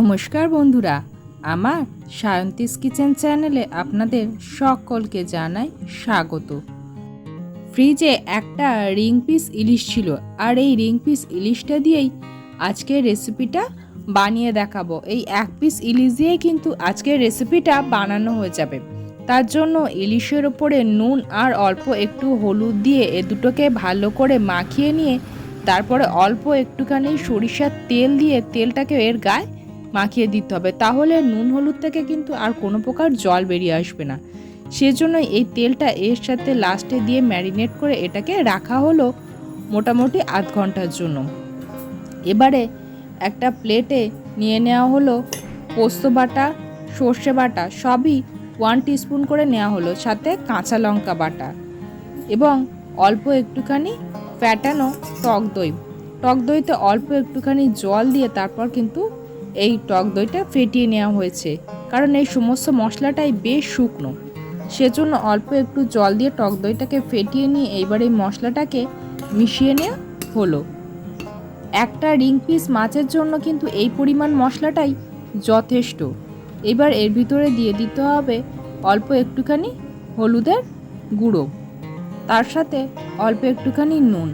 নমস্কার বন্ধুরা, আমার সায়ন্তিস কিচেন চ্যানেলে আপনাদের সকলকে জানাই স্বাগত। ফ্রিজে একটা রিং পিস ইলিশ ছিল, আর এই রিং পিস ইলিশটা দিয়েই আজকের রেসিপিটা বানিয়ে দেখাবো। এই এক পিস ইলিশ দিয়ে কিন্তু আজকের রেসিপিটা বানানো হয়ে যাবে। তার জন্য ইলিশের ওপরে নুন আর অল্প একটু হলুদ দিয়ে এ দুটোকে ভালো করে মাখিয়ে নিয়ে, তারপরে অল্প একটুখানি সরিষার তেল দিয়ে তেলটাকে এর গায়ে মাখিয়ে দিতে হবে। তাহলে নুন হলুদ থেকে কিন্তু আর কোনো প্রকার জল বেরিয়ে আসবে না। সেজন্য এই তেলটা এর সাথে লাস্টে দিয়ে ম্যারিনেট করে এটাকে রাখা হলো মোটামুটি আধ ঘণ্টার জন্য। এবারে একটা প্লেটে নিয়ে নেওয়া হলো পোস্ত বাটা, সর্ষে বাটা, সবই ওয়ান টিস্পুন করে নেওয়া হলো, সাথে কাঁচা লঙ্কা বাটা এবং অল্প একটুখানি ফ্যাটানো টক দই। টক দইতে অল্প একটুখানি জল দিয়ে তারপর কিন্তু এই টক দইটা ফেটিয়ে নেওয়া হয়েছে, কারণ এই সমস্ত মশলাটাই বেশ শুকনো। সেজন্য অল্প একটু জল দিয়ে টক দইটাকে ফেটিয়ে নিয়ে এইবার এই মশলাটাকে মিশিয়ে নেওয়া হলো। একটা রিং পিস মাছের জন্য কিন্তু এই পরিমাণ মশলাটাই যথেষ্ট। এবার এর ভিতরে দিয়ে দিতে হবে অল্প একটুখানি হলুদের গুঁড়ো, তার সাথে অল্প একটুখানি নুন।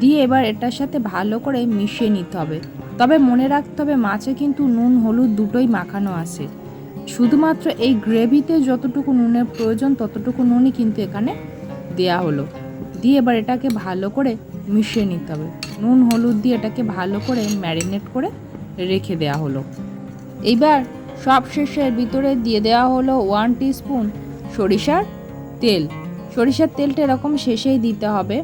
দিয়ে এবার এটার সাথে ভালো করে মিশিয়ে নিতে হবে। তবে মনে রাখতে হবে মাছে কিন্তু নুন, হলুদ দুটোই মাখানো আছে। শুধুমাত্র এই গ্রেভিতে যতটুকু নুনের প্রয়োজন, ততটুকু নুনই কিন্তু এখানে দেয়া হলো। দিয়ে এবার এটাকে ভালো করে মিশিয়ে নিতে হবে। নুন, হলুদ দিয়ে এটাকে ভালো করে ম্যারিনেট করে রেখে দেওয়া হলো। এইবার সব শেষের ভিতরে দিয়ে দেওয়া হলো ওয়ান স্পুন সরিষার তেল। সরিষার তেলটা এরকম শেষেই দিতে হবে।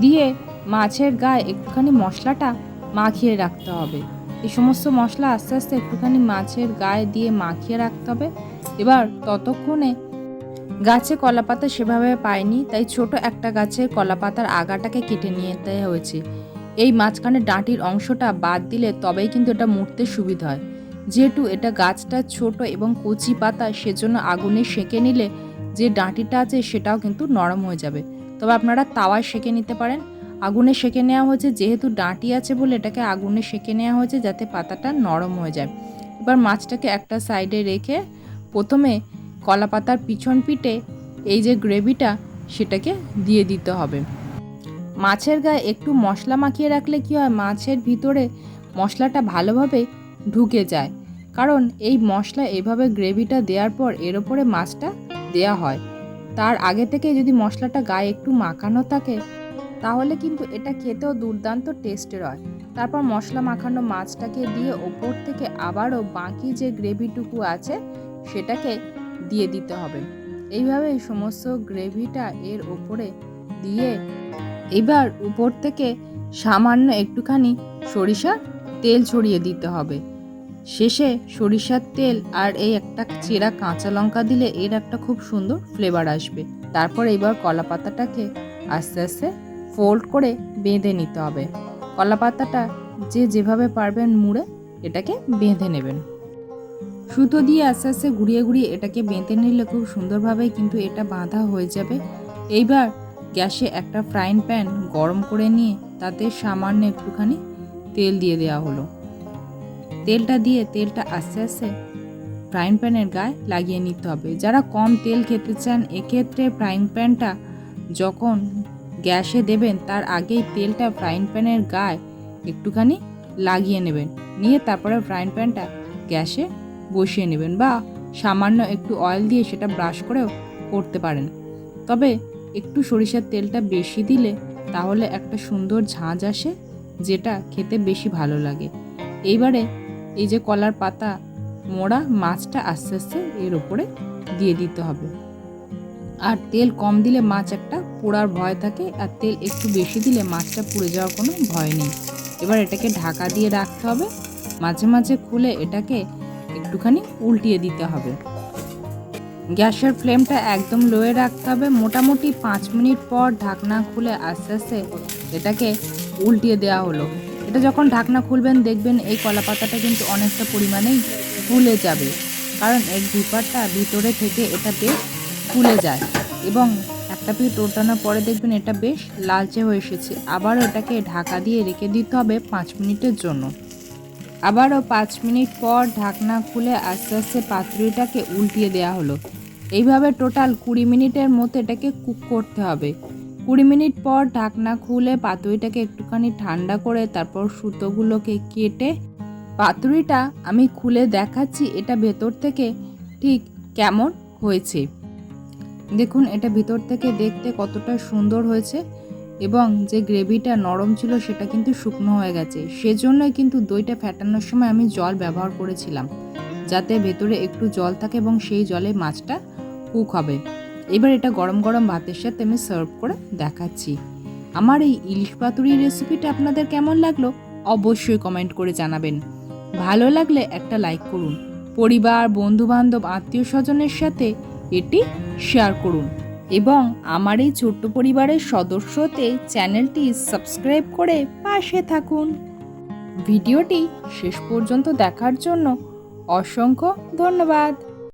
দিয়ে মাছের গায়ে একটুখানি মশলাটা মাখিয়ে রাখতে হবে। এই সমস্ত মশলা আস্তে আস্তে একটুখানি মাছের গায়ে দিয়ে মাখিয়ে রাখতে হবে। এবার ততক্ষণে গাছে কলা পাতা সেভাবে পাইনি তাই ছোট একটা গাছের কলা পাতার আগাটাকে কেটে নিয়ে হয়েছে। এই মাঝখানে ডাঁটির অংশটা বাদ দিলে তবেই কিন্তু এটা মুড়তে সুবিধা হয়। যেহেতু এটা গাছটা ছোট এবং কচি পাতা, সেজন্য আগুনে সেঁকে নিলে যে ডাঁটিটা আছে সেটাও কিন্তু নরম হয়ে যাবে। তবে আপনারা তাওয়ায় সেঁকে নিতে পারেন। আগুনে সেঁকে নেওয়া হয়েছে, যেহেতু ডাঁটি আছে বলে এটাকে আগুনে সেঁকে নেওয়া হয়েছে যাতে পাতাটা নরম হয়ে যায়। এবার মাছটাকে একটা সাইডে রেখে প্রথমে কলা পাতার পিছন পিঠে এই যে গ্রেভিটা, সেটাকে দিয়ে দিতে হবে। মাছের গায়ে একটু মশলা মাখিয়ে রাখলে কি হয়, মাছের ভিতরে মশলাটা ভালোভাবে ঢুকে যায়। কারণ এই মশলা এভাবে গ্রেভিটা দেওয়ার পর এর ওপরে মাছটা দেয়া হয়। তার আগে থেকে যদি মশলাটা গায়ে একটু মাখানো থাকে তাহলে কিন্তু এটা খেতেও দুর্দান্ত টেস্টের হয়। তারপর মশলা মাখানো মাছটাকে দিয়ে ওপর থেকে আবারও বাকি যে গ্রেভিটুকু আছে, সেটাকে দিয়ে দিতে হবে। এইভাবে এই সমস্ত গ্রেভিটা এর ওপরে দিয়ে এবার উপর থেকে সামান্য একটুখানি সরিষার তেল ছড়িয়ে দিতে হবে। শেষে সরিষার তেল আর এই একটা চেরা কাঁচা লঙ্কা দিলে এর একটা খুব সুন্দর ফ্লেভার আসবে। তারপর এবার কলা পাতাটাকে আস্তে আস্তে ফোল্ড করে বেঁধে নিতে হবে। কলা পাতাটা যে যেভাবে পারবেন মুড়ে এটাকে বেঁধে নেবেন। সুতো দিয়ে আস্তে আস্তে ঘুরিয়ে ঘুরিয়ে এটাকে বেঁধে নিলে খুব সুন্দরভাবে কিন্তু এটা বাঁধা হয়ে যাবে। এইবার গ্যাসে একটা ফ্রাইং প্যান গরম করে নিয়ে তাতে সামান্য একটুখানি তেল দিয়ে দেওয়া হলো। তেলটা দিয়ে তেলটা আস্তে আস্তে ফ্রাইং প্যানের গায়ে লাগিয়ে নিতে হবে। যারা কম তেল খেতে চান, এক্ষেত্রে ফ্রাইং প্যানটা যখন গ্যাসে দেবেন, তার আগেই তেলটা ফ্রাইং প্যানের গায়ে একটুখানি লাগিয়ে নেবেন। নিয়ে তারপরে ফ্রাইং প্যানটা গ্যাসে বসিয়ে নেবেন বা সামান্য একটু অয়েল দিয়ে সেটা ব্রাশ করেও করতে পারেন। তবে একটু সরিষার তেলটা বেশি দিলে তাহলে একটা সুন্দর ঝাঁঝ আসে, যেটা খেতে বেশি ভালো লাগে। এইবারে এই যে কলার পাতা, মোড়া, মাছটা আস্তে আস্তে এর ওপরে দিয়ে দিতে হবে। আর তেল কম দিলে মাছ একটা পোড়ার ভয় থাকে আর তেল একটু বেশি দিলে মাছটা পুড়ে যাওয়ার কোনো ভয় নেই। এবার এটাকে ঢাকা দিয়ে রাখতে হবে। মাঝে মাঝে খুলে এটাকে একটুখানি উল্টিয়ে দিতে হবে। গ্যাসের ফ্লেমটা একদম লোয়ে রাখতে হবে। মোটামুটি পাঁচ মিনিট পর ঢাকনা খুলে আস্তে আস্তে এটাকে উল্টিয়ে দেওয়া হলো। এটা যখন ঢাকনা খুলবেন দেখবেন এই কলা পাতাটা কিন্তু অনেকটা পরিমাণেই ফুলে যাবে। কারণ এর ভিপারটা ভিতরে থেকে এটা বেশ ফুলে যায় এবং পিঠ ওঠানোর পরে দেখবেন এটা বেশ লালচে হয়ে এসেছে। আবার ওটাকে ঢাকা দিয়ে রেখে দিতে হবে পাঁচ মিনিটের জন্য। আবারও পাঁচ মিনিট পর ঢাকনা খুলে আস্তে আস্তে পাতুরিটাকে উল্টিয়ে দেওয়া হলো। এইভাবে টোটাল কুড়ি মিনিটের মতো এটাকে কুক করতে হবে। কুড়ি মিনিট পর ঢাকনা খুলে পাতুরিটাকে একটুখানি ঠান্ডা করে তারপর সুতোগুলোকে কেটে পাতুরিটা, আমি খুলে দেখাচ্ছি, এটা ভেতর থেকে ঠিক কেমন হয়েছে? দেখুন, এটা ভিতর থেকে দেখতে কতটা সুন্দর হয়েছে এবং যে গ্রেভিটা নরম ছিল সেটা কিন্তু শুকনো হয়ে গেছে। সেজন্যই কিন্তু দইটা ফ্যাটানোর সময় আমি জল ব্যবহার করেছিলাম, যাতে ভেতরে একটু জল থাকে এবং সেই জলে মাছটা কুক হবে। এবার এটা গরম গরম ভাতের সাথে আমি সার্ভ করে দেখাচ্ছি। আমার এই ইলিশ পাতুরির রেসিপিটা আপনাদের কেমন লাগল অবশ্যই কমেন্ট করে জানাবেন। ভালো লাগলে একটা লাইক করুন। পরিবার বন্ধু বান্ধব আত্মীয় স্বজনের সাথে এটি শেয়ার করুন। এবং আমার এই ছোট্ট পরিবারের সদস্যতে চ্যানেলটি সাবস্ক্রাইব করে পাশে থাকুন। ভিডিওটি শেষ পর্যন্ত দেখার জন্য অসংখ্য ধন্যবাদ।